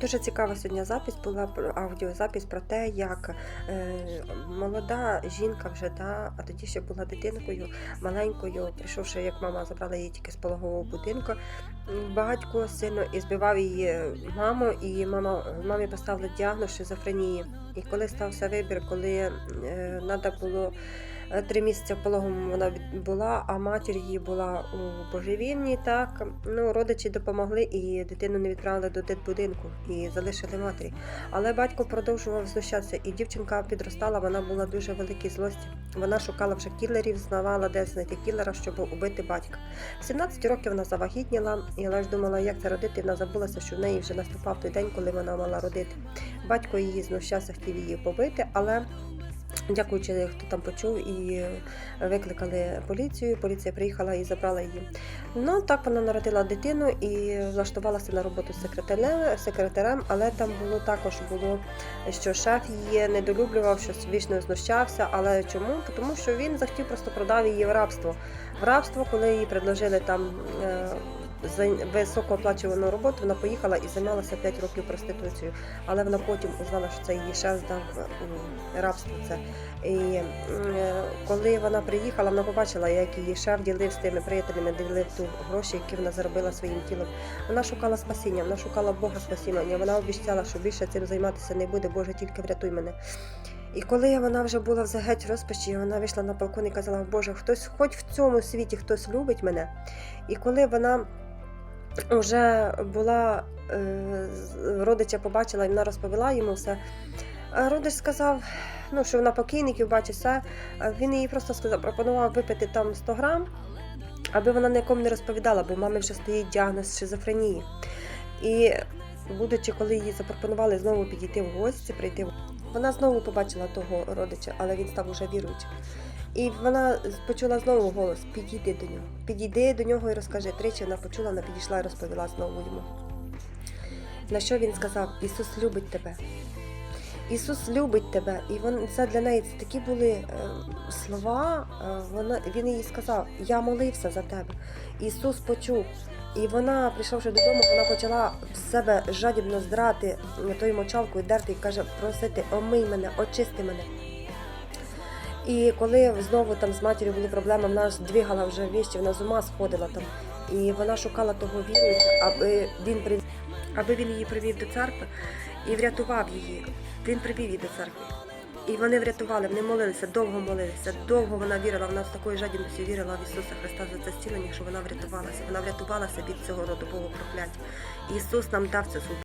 Дуже цікава сьогодні запись була аудіозапись про те, як е, молода жінка вже да, а тоді ще була дитинкою маленькою, прийшовши, як мама забрала її тільки з пологового будинку. Батько сильно і збивав її маму, і мама мамі поставили діагноз шизофренії. І коли стався вибір, коли треба було е, три місяці в пологовому вона була, а матір її була у божевільні, так ну родичі допомогли і дитину не відправили до дитбудинку і залишили матері. Але батько продовжував знущатися, і дівчинка підростала, вона була дуже великій злості. Вона шукала вже кілерів, знавала, де знайти кілера, щоб убити батька. В 17 років вона завагітніла, і вона ж думала, як це родити. Вона забулася, що в неї вже наступав той день, коли вона мала родити. Батько її знущався, хотів її побити, але. Дякуючи, хто там почув, і викликали поліцію. Поліція приїхала і забрала її. Ну так вона народила дитину і влаштувалася на роботу секретарем, секретарем, але там було також було, що шеф її недолюблював, що вічно знущався. Але чому? Тому що він захотів просто продав її в рабство. В рабство, коли їй предложили там. Е, За високооплачувану роботу вона поїхала і займалася 5 років проституцією, але вона потім узнала, що це її шеф здав рабство. Це і е, коли вона приїхала, вона побачила, як її шеф ділив з тими приятелями, ділив ту гроші, які вона заробила своїм тілом. Вона шукала спасіння, вона шукала Бога спасіння. Вона обіцяла, що більше цим займатися не буде. Боже, тільки врятуй мене. І коли вона вже була в геть розпачі, вона вийшла на балкон і казала, Боже, хтось, хоч в цьому світі хтось любить мене. І коли вона вже була е, родича побачила, і вона розповіла йому все. Родич сказав, ну, що вона покійників бачить все. Він їй просто сказав, пропонував випити там 100 грам, аби вона нікому не розповідала, бо в мами вже стоїть діагноз шизофренії. І будучи, коли їй запропонували знову підійти в гості, прийти, вона знову побачила того родича, але він став уже віруючим. І вона почула знову голос: підійди до нього, підійди до нього і розкажи. Тричі вона почула, вона підійшла і розповіла знову йому. На що він сказав: Ісус любить тебе. Ісус любить тебе, і вон це для неї це такі були е, слова. Е, вона він їй сказав: Я молився за тебе. Ісус почув. І вона, прийшовши додому, вона почала в себе жадібно здрати тою мочалкою, дерти і каже, просити, омий мене, очисти мене. І коли знову там з матір'ю були проблеми, вона ж двигала вже віщі, вона з ума сходила там. І вона шукала того віруюча, аби він прив... аби він її привів до церкви і врятував її. Він привів її до церкви. І вони врятували, вони молилися, довго молилися, довго вона вірила, вона з такою жадібністю вірила в Ісуса Христа за це зцілення, що вона врятувалася. Вона врятувалася від цього родового прокляття. Ісус нам дав цю